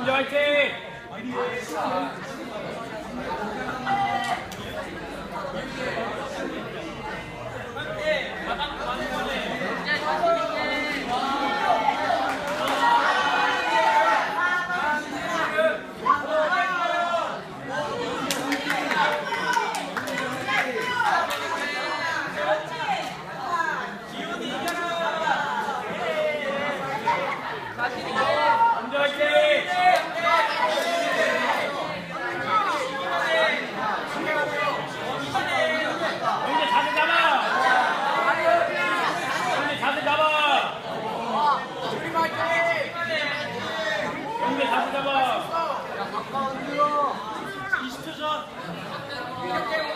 범죄 화이팅! Thank you. 준비 다시 잡아. 가까운 들어. 20초 전.